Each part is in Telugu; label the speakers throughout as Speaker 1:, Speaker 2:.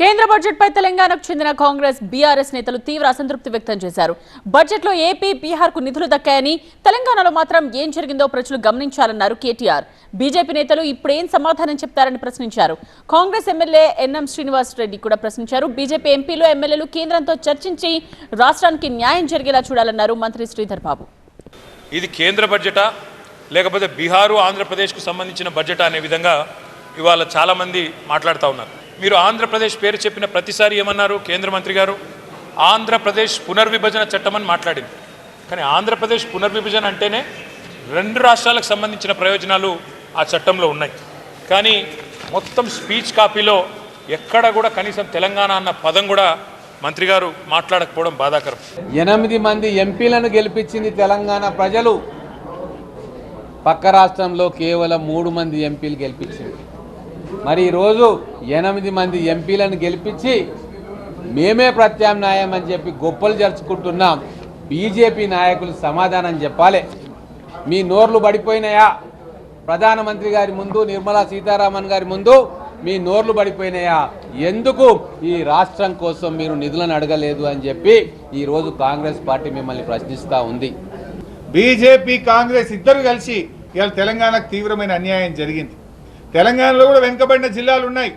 Speaker 1: కేంద్ర బడ్జెట్ పై తెలంగాణకు చెందిన కాంగ్రెస్ బీఆర్ఎస్ నేతలు తీవ్ర అసంతృప్తి వ్యక్తం చేశారు. బడ్జెట్లో ఏపీ బీహార్కు నిధులు దక్కాయని తెలంగాణలో మాత్రం ఏం జరిగిందో ప్రజలు గమనించాలన్నారు కేటీఆర్. బీజేపీ నేతలు ఇప్పుడేం సమాధానం చెప్తారని ప్రశ్నించారు. కాంగ్రెస్ ఎమ్మెల్యే ఎన్ఎం శ్రీనివాస్ రెడ్డి కూడా ప్రశ్నించారు. బీజేపీ ఎంపీలు ఎమ్మెల్యేలు కేంద్రంతో చర్చించి రాష్ట్రానికి న్యాయం జరిగేలా చూడాలన్నారు మంత్రి శ్రీధర్ బాబు.
Speaker 2: ఇది కేంద్ర బడ్జెటా లేకపోతే బీహారు ఆంధ్రప్రదేశ్కు సంబంధించిన బడ్జెట్ అనే విధంగా ఇవాళ చాలామంది మాట్లాడుతూ ఉన్నారు. మీరు ఆంధ్రప్రదేశ్ పేరు చెప్పిన ప్రతిసారి ఏమన్నారు? కేంద్ర మంత్రి గారు ఆంధ్రప్రదేశ్ పునర్విభజన చట్టం అని మాట్లాడింది. కానీ ఆంధ్రప్రదేశ్ పునర్విభజన అంటేనే రెండు రాష్ట్రాలకు సంబంధించిన ప్రయోజనాలు ఆ చట్టంలో ఉన్నాయి. కానీ మొత్తం స్పీచ్ కాపీలో ఎక్కడ కూడా కనీసం తెలంగాణ అన్న పదం కూడా మంత్రి గారు మాట్లాడకపోవడం బాధాకరం.
Speaker 3: ఎనిమిది మంది ఎంపీలను గెలిపించింది తెలంగాణ ప్రజలు. పక్క రాష్ట్రంలో కేవలం మూడు మంది ఎంపీలు గెలిపించింది. మరి ఈరోజు ఎనిమిది మంది ఎంపీలను గెలిపించి మేమే ప్రత్యామ్నాయం అని చెప్పి గొప్పలు జరుచుకుంటున్నాం. బీజేపీ నాయకులు సమాధానం చెప్పాలి. మీ నోర్లు పడిపోయినాయా? ప్రధానమంత్రి గారి ముందు నిర్మలా సీతారామన్ గారి ముందు మీ నోర్లు పడిపోయినాయా? ఎందుకు ఈ రాష్ట్రం కోసం మీరు నిధులను అడగలేదు అని చెప్పి ఈరోజు కాంగ్రెస్ పార్టీ మిమ్మల్ని ప్రశ్నిస్తూ ఉంది.
Speaker 4: బీజేపీ కాంగ్రెస్ ఇద్దరు కలిసి ఇవాళ తెలంగాణకు తీవ్రమైన అన్యాయం జరిగింది. తెలంగాణలో కూడా వెనుకబడిన జిల్లాలు ఉన్నాయి.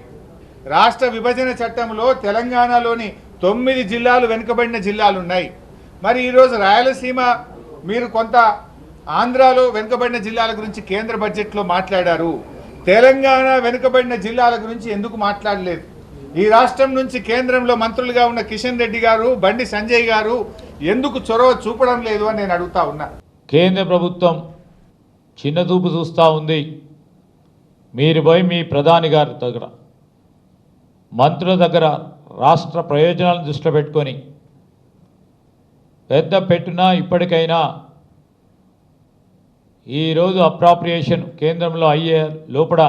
Speaker 4: రాష్ట్ర విభజన చట్టంలో తెలంగాణలోని తొమ్మిది జిల్లాలు వెనుకబడిన జిల్లాలు ఉన్నాయి. మరి ఈరోజు రాయలసీమ మీరు కొంత ఆంధ్రాలో వెనుకబడిన జిల్లాల గురించి కేంద్ర బడ్జెట్లో మాట్లాడారు. తెలంగాణ వెనుకబడిన జిల్లాల గురించి ఎందుకు మాట్లాడలేదు? ఈ రాష్ట్రం నుంచి కేంద్రంలో మంత్రులుగా ఉన్న కిషన్ రెడ్డి గారు బండి సంజయ్ గారు ఎందుకు చొరవ చూపడం లేదు అని నేను అడుగుతా ఉన్నా.
Speaker 5: కేంద్ర ప్రభుత్వం చిన్న చూపు చూస్తూ ఉంది. మీరు పోయి మీ ప్రధాని గారి దగ్గర మంత్రుల దగ్గర రాష్ట్ర ప్రయోజనాలను దృష్టిలో పెట్టుకొని పెద్ద పెట్టున ఇప్పటికైనా ఈరోజు అప్రాప్రియేషన్ కేంద్రంలో అయ్యే లోపల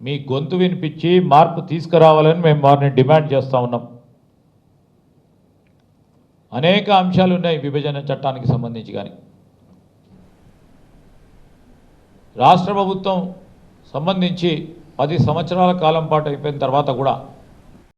Speaker 5: మీ గొంతు వినిపించి మార్పు తీసుకురావాలని మేము వారిని డిమాండ్ చేస్తూ ఉన్నాం. అనేక అంశాలు ఉన్నాయి విభజన చట్టానికి సంబంధించి కానీ. రాష్ట్ర ప్రభుత్వం సంబంధించి పది సంవత్సరాల కాలం పాటు అయిపోయిన తర్వాత కూడా